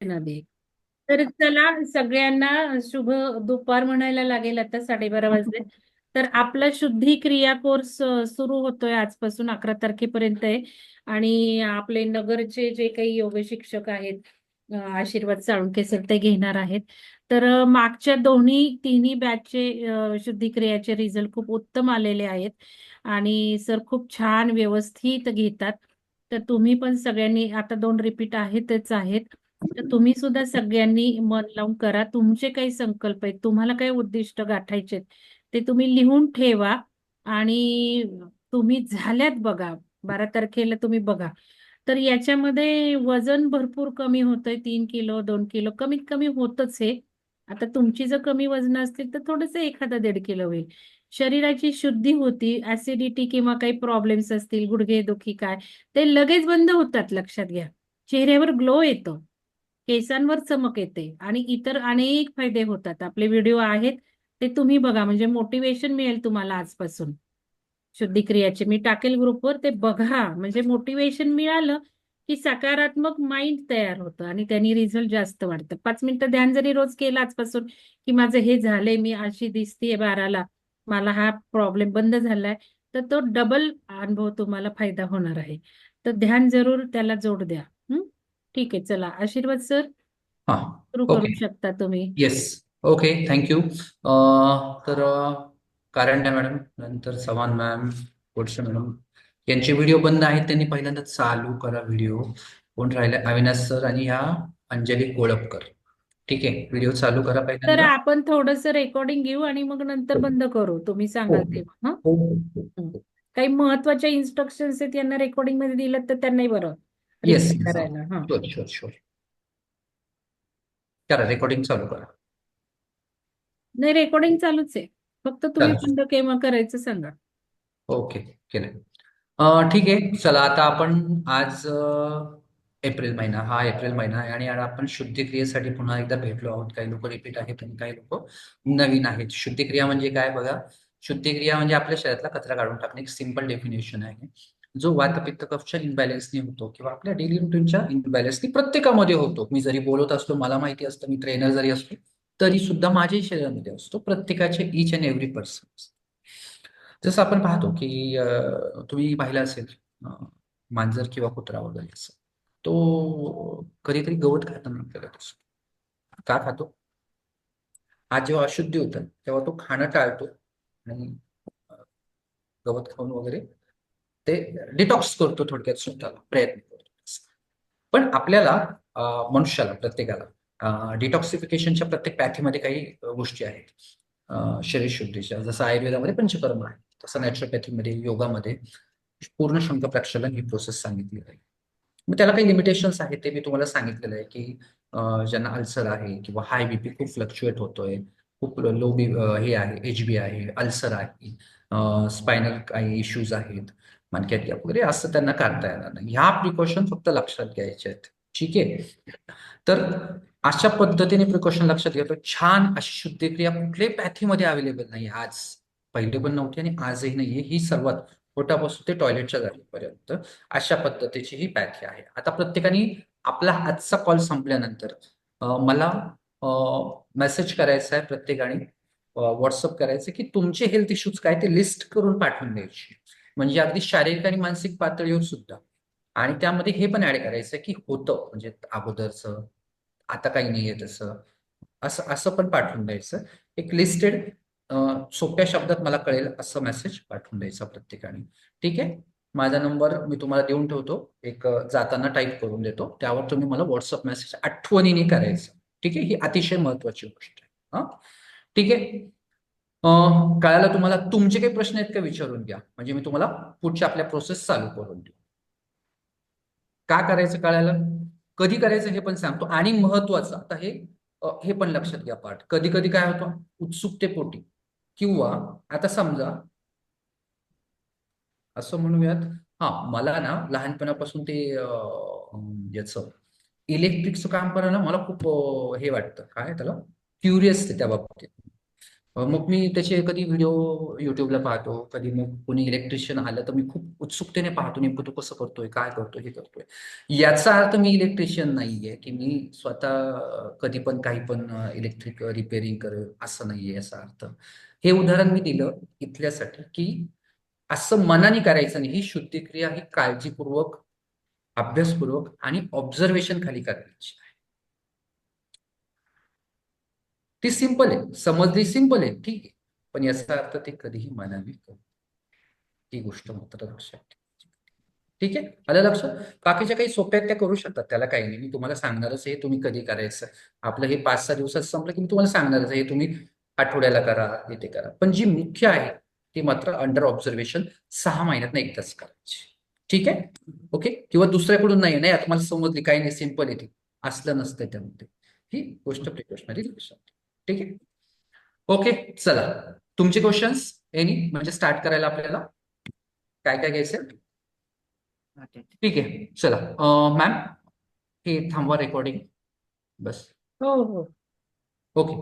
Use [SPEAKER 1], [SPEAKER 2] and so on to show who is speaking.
[SPEAKER 1] नदी तर चला सगळ्यांना शुभ दुपार म्हणायला लागेल आता साडेबारा वाजले. तर आपला शुद्धी क्रिया कोर्स सुरू होतोय आजपासून अकरा तारखेपर्यंत आहे. आणि आपले नगरचे जे काही योग शिक्षक आहेत आशीर्वाद साळुंके सर ते घेणार आहेत. तर मागच्या दोन्ही तिन्ही बॅचचे अ, शुद्धी क्रियाचे रिझल्ट खूप उत्तम आलेले आहेत. आणि सर खूप छान व्यवस्थित घेतात. तर तुम्ही पण सगळ्यांनी आता दोन रिपीट आहेतच आहेत. तर तुम्ही सुद्धा सगळ्यांनी मन लावून करा. तुमचे काही संकल्प आहेत तुम्हाला काही उद्दिष्ट गाठायचे ते तुम्ही लिहून ठेवा आणि तुम्ही झाल्यात बघा. बारा तारखेला तुम्ही बघा. तर याच्यामध्ये वजन भरपूर कमी होतंय तीन किलो दोन किलो कमीत कमी होतच हे. आता तुमची जर कमी वजन असतील तर थोडंसं एखादा दीड किलो होईल. शरीराची शुद्धी होती ऍसिडिटी किंवा काही प्रॉब्लेम्स असतील गुडघे दुखी काय ते लगेच बंद होतात लक्षात घ्या. चेहऱ्यावर ग्लो येतो. केसांवर चमक येते आणि इतर अनेक फायदे होतात. आपले व्हिडिओ आहेत ते तुम्ही बघा. म्हणजे मोटिवेशन मिळेल तुम्हाला आजपासून. शुद्धिक्रियाचे. मी टाकेल ग्रुपवर ते बघा. म्हणजे मोटिवेशन मिळालं की सकारात्मक माइंड तयार होतं आणि त्यांनी रिझल्ट जास्त वाढतं. पाच मिनिटं ध्यान जरी रोज केलं आजपासून की माझं हे झालंय मी अशी दिसतीये बाराला मला हा प्रॉब्लेम बंद झालाय तर तो डबल अनुभव तुम्हाला फायदा होणार आहे. तर ध्यान जरूर त्याला जोड द्या. ठीक आहे चला. आशीर्वाद सर?
[SPEAKER 2] हां
[SPEAKER 1] सुरू
[SPEAKER 2] ओके.
[SPEAKER 1] करू शकता तुम्ही.
[SPEAKER 2] येस ओके थँक्यू तर कारंडे मॅडम नंतर चव्हाण मॅम गोडसे मॅडम. यांचे व्हिडिओ बंद आहेत त्यांनी पहिल्यांदा चालू करा व्हिडिओ. कोण राहिले अविनाश सर आणि ह्या अंजली कोळपकर. ठीक आहे व्हिडिओ चालू करा
[SPEAKER 1] तर
[SPEAKER 2] पहिल्यांदा
[SPEAKER 1] आपण थोडंसं रेकॉर्डिंग घेऊ आणि मग नंतर बंद करू. तुम्ही सांगाल
[SPEAKER 2] हो
[SPEAKER 1] तेव्हा हं?
[SPEAKER 2] हो हो.
[SPEAKER 1] हं. काही महत्त्वाच्या इन्स्ट्रक्शन्स आहेत यांना रेकॉर्डिंगमध्ये दिलं तर त्यांनाही बरं.
[SPEAKER 2] येस
[SPEAKER 1] रिप्लाय करायला हा.
[SPEAKER 2] शुअर शुअर शुअर करा रेकॉर्डिंग चालू करा.
[SPEAKER 1] नाही रेकॉर्डिंग चालूच आहे. फक्त तुम्ही बंद केव्हा करायचं सांगा.
[SPEAKER 2] ओके केलं अं, ठीक आहे. चला आता आपण आज अं, एप्रिल महिना हा एप्रिल महिना आहे आणि आपण शुद्धिक्रियेसाठी पुन्हा एकदा भेटलो आहोत. काही लोक रिपीट आहेत आणि काही लोक नवीन आहेत. शुद्धिक्रिया म्हणजे काय बघा? शुद्धिक्रिया म्हणजे आपल्या शरीरातला कचरा काढून टाकणे. एक सिंपल डेफिनेशन आहे. जो वातपित्त कफच्या इनबॅलन्सनी होतो किंवा आपल्या डेली रुटीनच्या इनबॅलन्सनी प्रत्येकामध्ये होतो. मी जरी बोलत असतो मला माहिती असतं मी ट्रेनर जरी असतो तरी सुद्धा माझ्याही शरीरामध्ये असतो. प्रत्येकाचे इच अँड एव्हरी पर्सन जसं आपण पाहतो की तुम्ही पाहिलं असेल मांजर किंवा कुत्रा वगैरे असं. तो कधीतरी गवत खाताना आपल्याला दिसतो. का खातो? आज जेव्हा अशुद्धी होतं तेव्हा तो खाणं टाळतो आणि गवत खाऊन वगैरे ते डिटॉक्स करतो थोडक्यात स्वतःला प्रयत्न करतो. पण आपल्याला मनुष्याला प्रत्येकाला डिटॉक्सिफिकेशनच्या प्रत्येक पॅथीमध्ये काही गोष्टी आहेत. शरीर शुद्धीच्या जसं आयुर्वेदामध्ये पंचकर्म आहे तसं नॅचरोपॅथीमध्ये योगामध्ये पूर्ण शंख प्रक्षालन ही प्रोसेस सांगितली आहे. मग त्याला काही लिमिटेशन्स आहेत ते मी तुम्हाला सांगितलेलं आहे की ज्यांना अल्सर आहे किंवा हाय बीपी खूप फ्लक्च्युएट होतोय खूप लो बी हे आहे एच बी आहे अल्सर आहे स्पायनल काही इश्यूज आहेत. मनक्यात घ्या वगैरे असं त्यांना काढता येणार नाही. ह्या प्रिकॉशन फक्त लक्षात घ्यायचे आहेत. ठीक आहे? तर अशा पद्धतीने प्रिकॉशन लक्षात घेतो. छान अशी शुद्धक्रिया कुठल्याही पॅथीमध्ये अवेलेबल नाही. आज पहिले पण नव्हती आणि आजही नाहीये ही सर्वात पोटापासून ते टॉयलेटच्या जागेपर्यंत अशा पद्धतीची ही पॅथी आहे. आता प्रत्येकाने आपला आजचा कॉल संपल्यानंतर मला मेसेज करायचा आहे प्रत्येकाने. व्हॉट्सअप करायचं की तुमचे हेल्थ इश्यूज काय ते लिस्ट करून पाठवून द्यायची. म्हणजे अगदी शारीरिक आणि मानसिक पातळीवर सुद्धा. आणि त्यामध्ये हे पण ऍड करायचं की होतं म्हणजे अगोदरचं आता काही नाहीये तसं. असं असं पण पाठवून द्यायचं. एक लिस्टेड सोप्या शब्दात मला कळेल असं मेसेज पाठवून द्यायचा प्रत्येकाने. ठीक आहे? माझा नंबर मी तुम्हाला देऊन ठेवतो. एक जाताना टाईप करून देतो. त्यावर तुम्ही मला व्हॉट्सअप मेसेज आठवणीने करायचं. ठीक आहे? ही अतिशय महत्वाची गोष्ट आहे. हा? ठीक आहे? कळायला तुम्हाला? तुमचे काही प्रश्न आहेत का? विचारून घ्या. म्हणजे मी तुम्हाला पुढच्या आपल्या प्रोसेस चालू करून देऊ. का करायचं कळायला कधी करायचं हे पण सांगतो. आणि महत्वाचं आता हे हे पण लक्षात घ्या पाठ. कधी कधी काय होतं? उत्सुकतेपोटी. किंवा आता समजा असं म्हणूयात हा मला ना लहानपणापासून ते याच याचं इलेक्ट्रिकचं काम करायला मला खूप हे वाटतं. काय त्याला? क्युरियस त्या बाबतीत. मग मी त्याचे कधी व्हिडिओ युट्यूबला पाहतो कधी मग कोणी इलेक्ट्रिशियन आलं तर मी खूप उत्सुकतेने पाहतो नेमकं तो कसं करतोय काय करतोय हे करतोय. याचा अर्थ मी इलेक्ट्रिशियन नाहीये की मी स्वतः कधी पण काही पण इलेक्ट्रिक रिपेअरिंग करेल असं नाहीये याचा अर्थ. हे उदाहरण मी दिलं इथल्यासाठी की असं मनाने करायचं नाही. ही शुद्धिक्रिया ही काळजीपूर्वक अभ्यासपूर्वक आणि ऑब्झर्वेशन खाली करायची आहे ती सिंपल आहे. समजली सिंपल आहे. ठीक आहे. पण याचा अर्थ ते कधीही मानावी करू ही गोष्ट मात्र लक्षात ठेवायची. ठीक आहे? आलं लक्षात बाकीच्या काही सोप्या आहेत त्या करू शकतात. त्याला काही नाही. मी तुम्हाला सांगणारच हे तुम्ही कधी करायचं? आपलं हे पाच सहा दिवसात संपलं की मी तुम्हाला सांगणारच हे तुम्ही आठवड्याला करा. हे ते करा. पण जी मुख्य आहे ती मात्र अंडर ऑब्झर्वेशन सहा महिन्यात एकदाच करायची. ठीक आहे? ओके? किंवा दुसऱ्याकडून नाही. नाही आता मला समजली. काही नाही. सिंपल आहे ती. असलं नसतं त्यामध्ये. ही गोष्ट प्रिकॉशनरी लक्षात ठीक आहे. ओके चला. तुमचे क्वेश्चन्स एनी म्हणजे स्टार्ट करायला आपल्याला? काय काय घ्यायचं ठीक आहे. चला. मॅम हे थांबवा रेकॉर्डिंग बस.
[SPEAKER 1] हो हो.
[SPEAKER 2] ओके